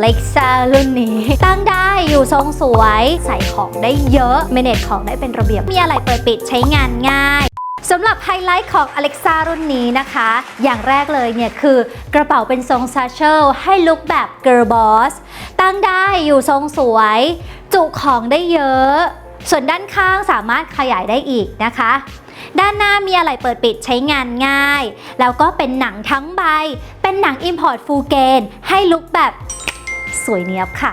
เล็กซ่ารุ่นนี้ ตั้งได้อยู่ทรงสวย ใส่ของได้เยอะเมเนจของได้เป็นระเบียบ มีอะไรเปิดปิดใช้งานง่ายสำหรับไฮไลท์ของ Alexa รุ่นนี้นะคะ อย่างแรกเลยเนี่ยคือกระเป๋าเป็นทรงซาเชลให้ลุคแบบ Girl Boss ตั้งได้อยู่ทรงสวย จุของได้เยอะ ส่วนด้านข้างสามารถขยายได้อีกนะคะ ด้านหน้ามีอะไรเปิดปิดใช้งานง่าย แล้วก็เป็นหนังทั้งใบ เป็นหนัง Import Full Gain ให้ลุคแบบ สวยเนียบค่ะ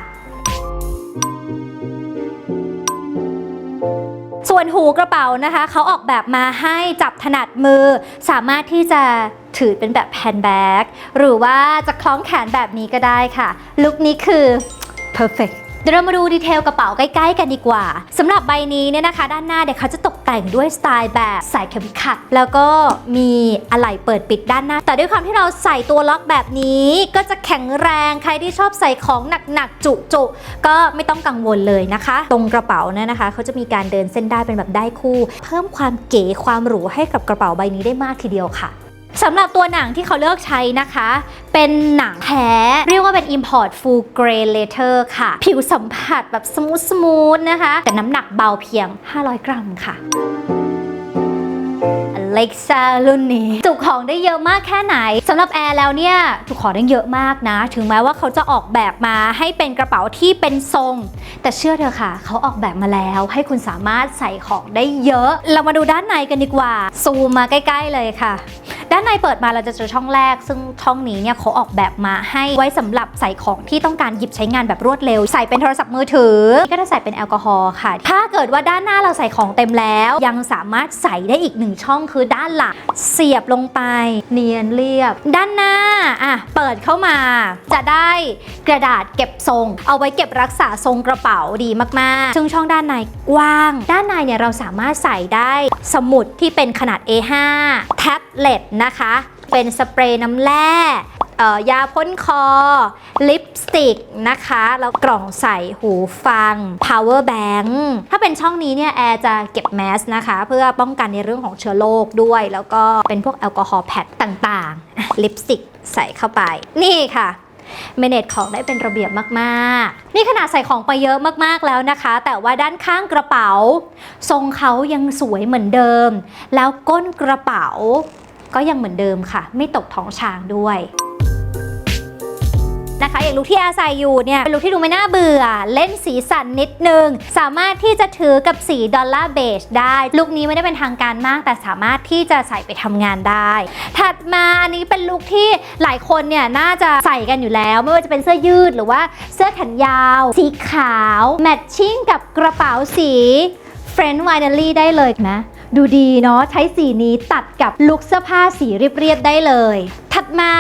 ส่วนหูกระเป๋านะคะ เขาออกแบบมาให้จับถนัดมือ สามารถที่จะถือเป็นแบบแฮนด์แบ็กหรือว่าจะคล้องแขนแบบนี้ก็ได้ค่ะ ลุคนี้คือ perfect เดี๋ยวเรามาดูดีเทลกระเป๋าใกล้ๆกันดีกว่าสำหรับใบนี้เนี่ยนะคะ ด้านหน้าเดี๋ยวเขาจะตกแต่งด้วยสไตล์แบบใส่เข็มขัด แล้วก็มีอะไหล่เปิดปิดด้านหน้า แต่ด้วยความที่เราใส่ตัวล็อกแบบนี้ก็จะแข็งแรงใครที่ชอบใส่ของหนักๆ จุๆก็ไม่ต้องกังวลเลยนะคะ ตรงกระเป๋าเนี่ยนะคะเขาจะมีการเดินเส้นได้เป็นแบบได้คู่ เพิ่มความเก๋ความหรูให้กับกระเป๋าใบนี้ได้มากทีเดียวค่ะ สำหรับตัวหนังที่เขาเลือกใช้นะคะ เป็นหนังแท้ เรียกว่าเป็น import full grade leather ค่ะ ผิวสัมผัสแบบสมูทสมูทนะคะ แต่น้ำหนักเบาเพียง 500 กรัมค่ะเล็กซ่ารุ่นนี้จุของได้เยอะมากแค่ไหนสำหรับแอร์แล้วเนี่ยจุของได้เยอะมากนะ ถึงแม้ว่าเขาจะออกแบบมาให้เป็นกระเป๋าที่เป็นทรง แต่เชื่อเถอะค่ะ เขาออกแบบมาแล้ว ให้คุณสามารถใส่ของได้เยอะ เรามาดูด้านในกันดีกว่า ซูมมาใกล้ ๆ เลยค่ะ ด้านในเปิดมาเราจะเจอช่องแรก ซึ่งช่องนี้เนี่ยเขาออกแบบมาให้ไว้สำหรับใส่ของที่ต้องการหยิบใช้งานแบบรวดเร็ว ใส่เป็นโทรศัพท์มือถือ ก็จะใส่เป็นแอลกอฮอล์ค่ะ ถ้าเกิดว่าด้านหน้าเราใส่ของเต็มแล้ว ยังสามารถใส่ได้อีกหนึ่งช่องคือด้านหลังเสียบลงไป เนียนเรียบ ด้านหน้าอะเปิดเข้ามา จะได้กระดาษเก็บทรง เอาไว้เก็บรักษาทรงกระเป๋าดีมากๆ ซึ่งช่องด้านในกว้าง ด้านในเนี่ยเราสามารถใส่ได้สมุดที่เป็นขนาด A5 แท็บเล็ตนะคะ เป็นสเปรย์น้ำแร่ยาพ่นคอ ลิปสติกนะคะ แล้วกล่องใส่หูฟัง power bank ถ้าเป็นช่องนี้เนี่ยแอร์จะเก็บแมสนะคะ เพื่อป้องกันในเรื่องของเชื้อโรคด้วย แล้วก็เป็นพวกแอลกอฮอล์แพดต่างๆ ลิปสติกใส่เข้าไป นี่ค่ะเมเนจของได้เป็นระเบียบมากๆ นี่ขนาดใส่ของไปเยอะมากๆแล้วนะคะ แต่ว่าด้านข้างกระเป๋า ทรงเขายังสวยเหมือนเดิม แล้วก้นกระเป๋า ก็ยังเหมือนเดิมค่ะ ไม่ตกท้องช้างด้วยนะคะอย่างลุคที่อาใส่อยู่เนี่ยเป็นลุคที่ดูไม่น่าเบื่อ เล่นสีสันนิดนึง สามารถที่จะถือกับสีดอลลาร์เบจได้ลุคนี้ไม่ได้เป็นทางการมาก แต่สามารถที่จะใส่ไปทำงานได้ ถัดมาอันนี้เป็นลุคที่หลายคนเนี่ยน่าจะใส่กันอยู่แล้ว ไม่ว่าจะเป็นเสื้อยืดหรือว่าเสื้อแขนยาว สีขาว แมทชิ่งกับกระเป๋าสีเฟรนด์ไวนารี่ได้เลยนะ ดูดีเนาะใช้สีนี้ตัดกับลุคเสื้อผ้าสีเรียบๆได้เลย ถัดมา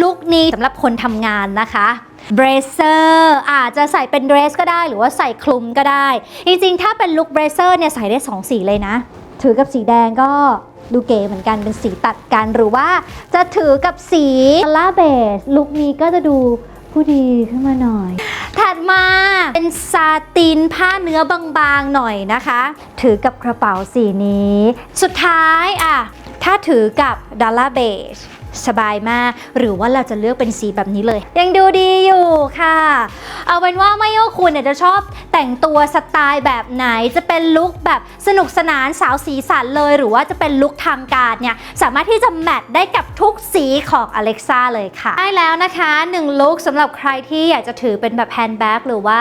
ลุคนี้สำหรับคนทำงานนะคะเบรเซอร์อาจจะใส่เป็นเดรสก็ได้หรือว่าใส่คลุมก็ได้ จริงๆ ถ้าเป็นลุคเบรเซอร์เนี่ยใส่ได้ 2 สีเลยนะ ถือกับสีแดงก็ดูเก๋เหมือนกันเป็นสีตัดกันหรือว่าจะถือกับสีลาเบสลุคนี้ก็จะดูผู้ดีขึ้นมาหน่อย ถัดมาเป็นซาตินผ้าเนื้อบางๆหน่อยนะคะ ถือกับกระเป๋าสีนี้ สุดท้ายอะถ้าถือกับดอลลาร์เบจสบายมาก หรือว่าเราจะเลือกเป็นสีแบบนี้เลย ยังดูดีอยู่ค่ะ เอาเป็นว่าไม่ว่าคุณเนี่ยจะชอบแต่งตัวสไตล์แบบไหน จะเป็นลุคแบบสนุกสนานสาวสีสันเลย หรือว่าจะเป็นลุคทางการเนี่ยสามารถที่จะแมทได้กับทุกสีของ Alexa เลยค่ะ ได้แล้วนะคะ1ลุคสำหรับใครที่อยากจะถือเป็นแบบแฮนด์แบ็กหรือว่า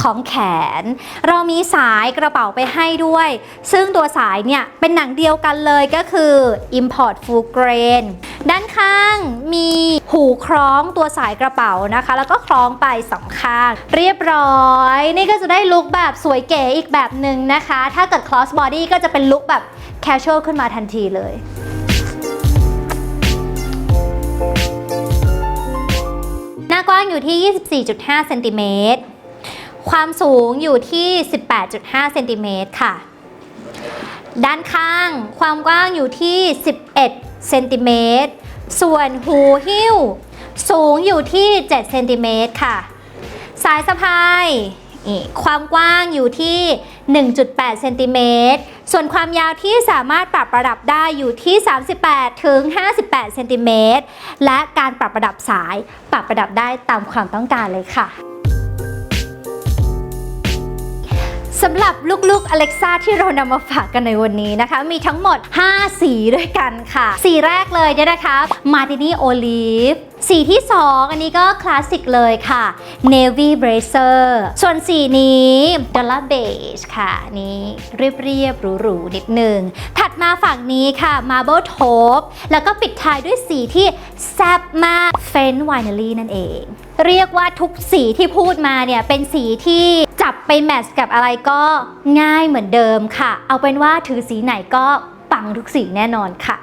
ของแขน เรามีสายกระเป๋าไปให้ด้วย ซึ่งตัวสายเนี่ยเป็นหนังเดียวกันเลยก็คือ Import Full Grain ด้านข้างมีหูคล้องตัวสายกระเป๋านะคะ แล้วก็คล้องไปสองข้าง เรียบร้อยนี่ก็จะได้ลุคแบบสวยเก๋อีกแบบหนึ่งนะคะ ถ้าเกิด cross body ก็จะเป็นลุคแบบ casual ขึ้นมาทันทีเลยหน้ากว้างอยู่ที่ 24.5 เซนติเมตร ความสูงอยู่ที่ 18.5 เซนติเมตรค่ะ ด้านข้างความกว้างอยู่ที่ 11 เซนติเมตร ส่วนหูหิ้ว สูงอยู่ที่ 7 เซนติเมตรค่ะ สายสะพาย นี่ความกว้างอยู่ที่ 1.8เซนติเมตร ส่วนความยาวที่สามารถปรับประดับได้อยู่ที่ 38 ถึง 58เซนติเมตร และการปรับประดับสายปรับประดับได้ตามความต้องการเลยค่ะ สำหรับลูกๆ Alexa ที่เรานำมาฝากกันในวันนี้นะคะ มีทั้งหมด 5 สีด้วยกันค่ะ สีแรกเลยเนี่ยนะคะ Martini Olive สีที่ 2 อันนี้ก็คลาสสิกเลยค่ะ Navy Bracer ส่วนสีนี้ Dollar Beige ค่ะ นี่เรียบๆหรูๆนิดนึง ถัดมาฝั่งนี้ค่ะ Marble Taupe แล้วก็ปิดท้ายด้วยสีที่แซ่บมาก Fenn Winery นั่นเอง เรียกว่าทุกสีที่พูดมาเนี่ย เป็นสีที่ จับไปแมทช์กับอะไรก็ง่ายเหมือนเดิมค่ะ เอาเป็นว่าถือสีไหนก็ปังทุกสีแน่นอนค่ะ